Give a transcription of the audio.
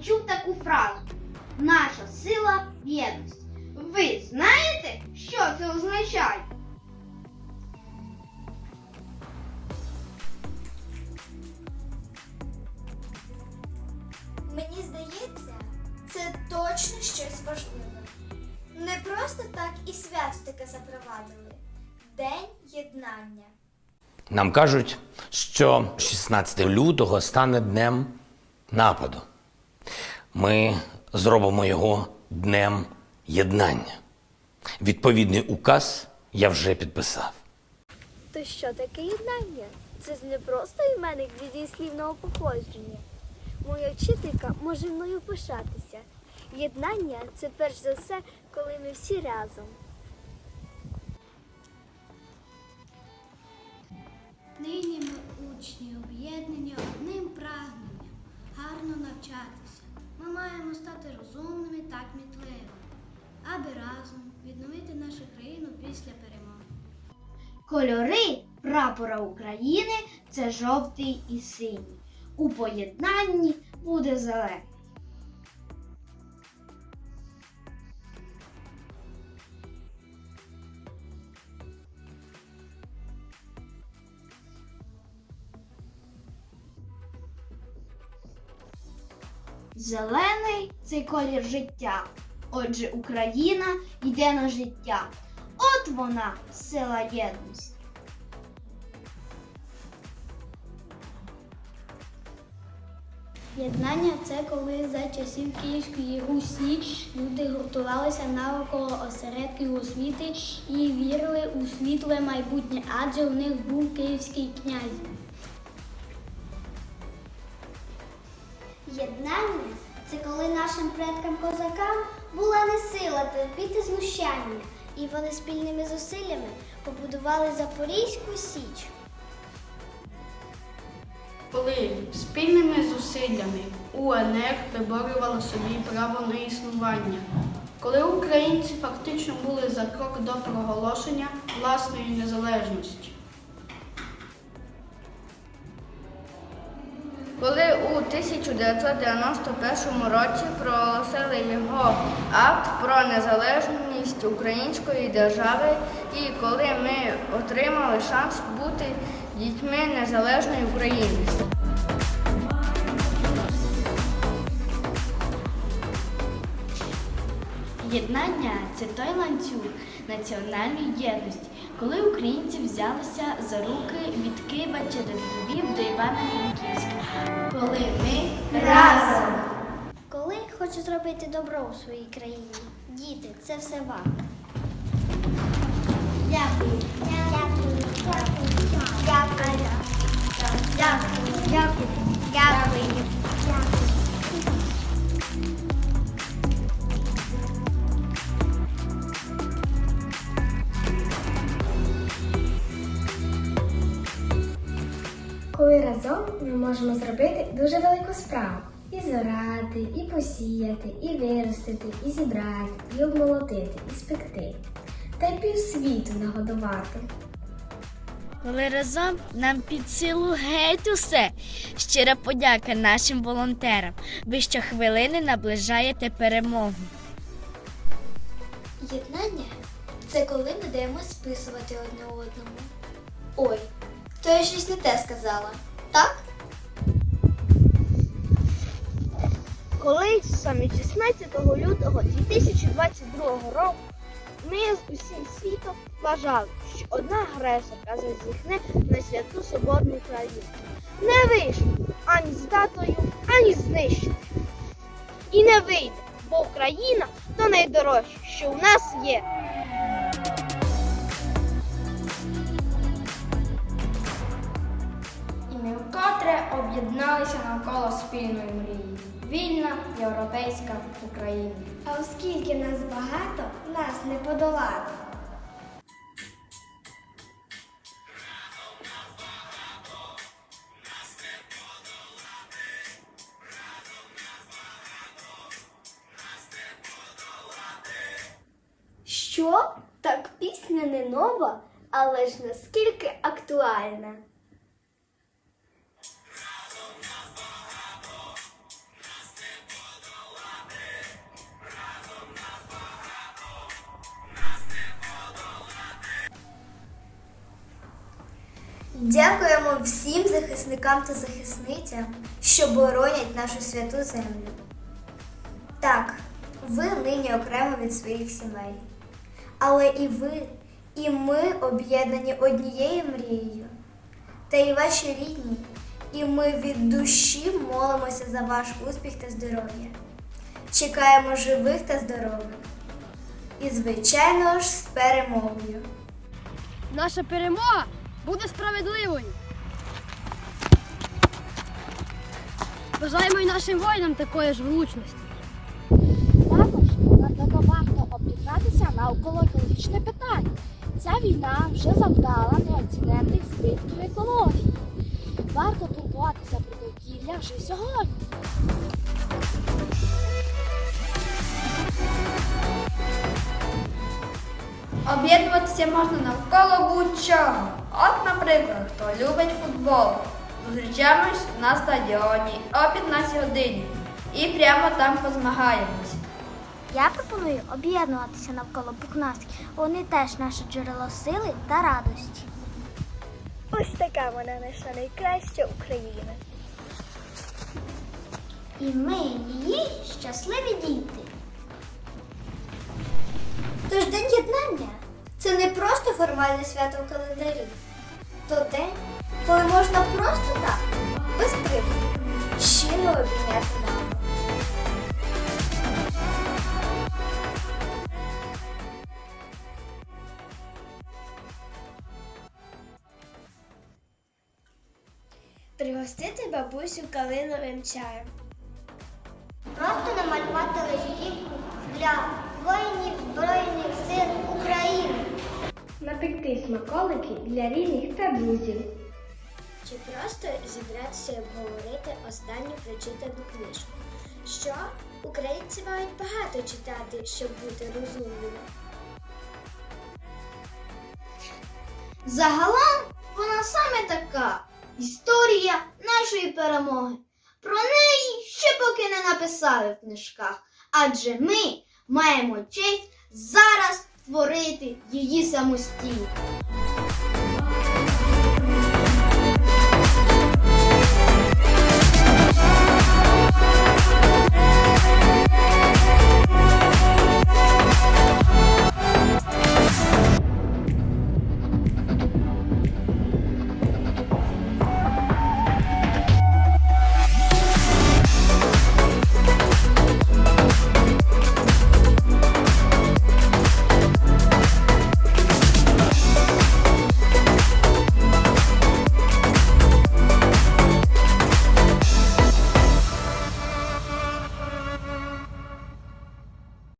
почув таку фразу: Наша сила в єдності. Ви знаєте, що це означає? Мені здається, це точно щось важливе. Не просто так і свято таке запровадили. День єднання. Нам кажуть, що 16 лютого стане днем нападу. Ми зробимо його днем єднання. Відповідний указ я вже підписав. То що таке єднання? Це ж не просто іменник від зіслівного походження. Моя вчителька може мною пишатися. Єднання це перш за все, коли ми всі разом. Нині ми учні, об'єднані одним прагненням гарно навчатися. Ми маємо стати розумними та кмітливими, аби разом відновити нашу країну після перемоги. Кольори прапора України це жовтий і синій. У поєднанні буде зелений. Зелений це колір життя. Отже, Україна йде на життя. От вона, сила єдності. Єднання це коли за часів Київської Русі люди гуртувалися навколо осередків освіти і вірили у світле майбутнє, адже у них був київський князь. Єднання це коли нашим предкам-козакам була не сила терпіти знущання, і вони спільними зусиллями побудували Запорізьку Січ. Коли спільними зусиллями УНР виборювала собі право на існування, коли українці фактично були за крок до проголошення власної незалежності. Коли у 1991 році проголосили його акт про незалежність української держави, і коли ми отримали шанс бути дітьми незалежної України. Єднання це той ланцюг національної єдності, коли українці взялися за руки від Києва через Львів до Івано-Франківська. Коли ми разом. Коли хочу зробити добро у своїй країні. Діти, це все вам. Дякую. Дякую. Дякую. Дякую. Дякую. Дякую. Дякую. Можемо зробити дуже велику справу. І зорати, і посіяти, і виростити, і зібрати, і обмолотити, і спекти. Та й півсвіту нагодувати. Коли разом нам під силу геть усе. Щира подяка нашим волонтерам. Ви щохвилини наближаєте перемогу. Єднання це коли ми даємо списувати одне одному. Ой, то я щось не те сказала. Так? Колись саме 16 лютого 2022 року ми з усім світом вважали, що одна агресорка зазіхне на святу соборну Україну. Не вийшло ані з датою, ані знищити. І не вийде, бо Україна то найдорожче, що у нас є. І ми вкотре об'єдналися навколо спільної мрії. Вільна європейська Україна. А оскільки нас багато, нас не подолати. Що? Так пісня не нова, але ж наскільки актуальна. Дякуємо всім захисникам та захисницям, що боронять нашу святу землю. Так, ви нині окремо від своїх сімей. Але і ви, і ми об'єднані однією мрією. Та і ваші рідні, і ми від душі молимося за ваш успіх та здоров'я. Чекаємо живих та здорових. І, звичайно ж, з перемогою. Наша перемога буде справедливою. Бажаємо і нашим воїнам такої ж влучності. Також нам варто об'єднатися навколо екологічних питань. Ця війна вже завдала неоціненних збитків екології. Варто турбуватися про довкілля вже сьогодні. Об'єднуватися можна навколо будь-чого. От, наприклад, хто любить футбол. Зустрічаємось на стадіоні о 15 годині і прямо там позмагаємось. Я пропоную об'єднуватися навколо пухнастки. Вони теж наше джерело сили та радості. Ось така вона наша найкраща Україна. І ми її щасливі діти. Тож День єднання це не просто формальне свято в календарі. То день, коли можна просто так, без приводу, щиро обійняти маму. Пригостити бабусю калиновим чаєм. Просто намалювати листівку для воїнів Збройних сил України. Напекти смаколики для рідних та друзів. Чи просто зібратися і обговорити останню прочитану книжку? Що українці мають багато читати, щоб бути розумними. Загалом вона саме така історія нашої перемоги. Про неї ще поки не написали в книжках, адже ми маємо честь зараз творити її самостійно.